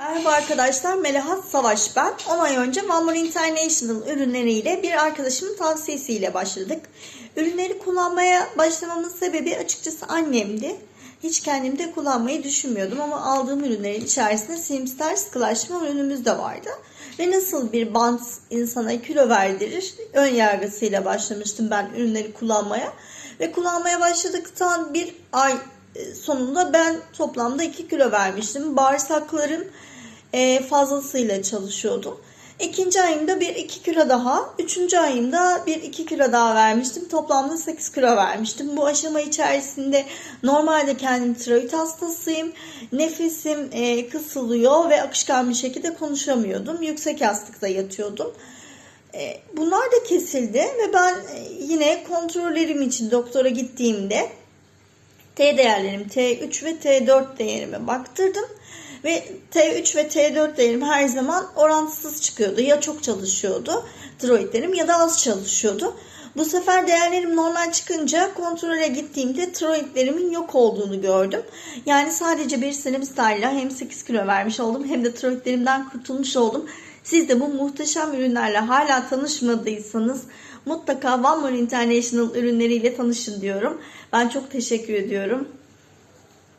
Merhaba arkadaşlar, Melahat Savaş ben. 10 ay önce One International ürünleriyle bir arkadaşımın tavsiyesiyle başladık. Ürünleri kullanmaya başlamamın sebebi açıkçası annemdi. Hiç kendim de kullanmayı düşünmüyordum ama aldığım ürünlerin içerisinde Simstar sıkılaşma ürünümüz de vardı. Ve nasıl bir bant insana kilo verdirir ön yargısıyla başlamıştım ben ürünleri kullanmaya. Ve kullanmaya başladıktan bir ay sonunda ben toplamda 2 kilo vermiştim. Bağırsaklarım e, fazlasıyla çalışıyordum. İkinci ayımda bir 2 kilo daha, üçüncü ayımda bir 2 kilo daha vermiştim. Toplamda 8 kilo vermiştim. Bu aşama içerisinde normalde kendim tiroid hastasıyım. Nefesim e, kısılıyor ve akışkan bir şekilde konuşamıyordum. Yüksek yastıkta yatıyordum. E, bunlar da kesildi ve ben e, yine kontrollerim için doktora gittiğimde T değerlerim T3 ve T4 değerime baktırdım. Ve T3 ve T4 değerim her zaman orantısız çıkıyordu. Ya çok çalışıyordu tiroidlerim ya da az çalışıyordu. Bu sefer değerlerim normal çıkınca kontrole gittiğimde tiroidlerimin yok olduğunu gördüm. Yani sadece bir Senemstar'la hem 8 kilo vermiş oldum hem de tiroidlerimden kurtulmuş oldum. Siz de bu muhteşem ürünlerle hala tanışmadıysanız mutlaka One More International ürünleriyle tanışın diyorum. Ben çok teşekkür ediyorum.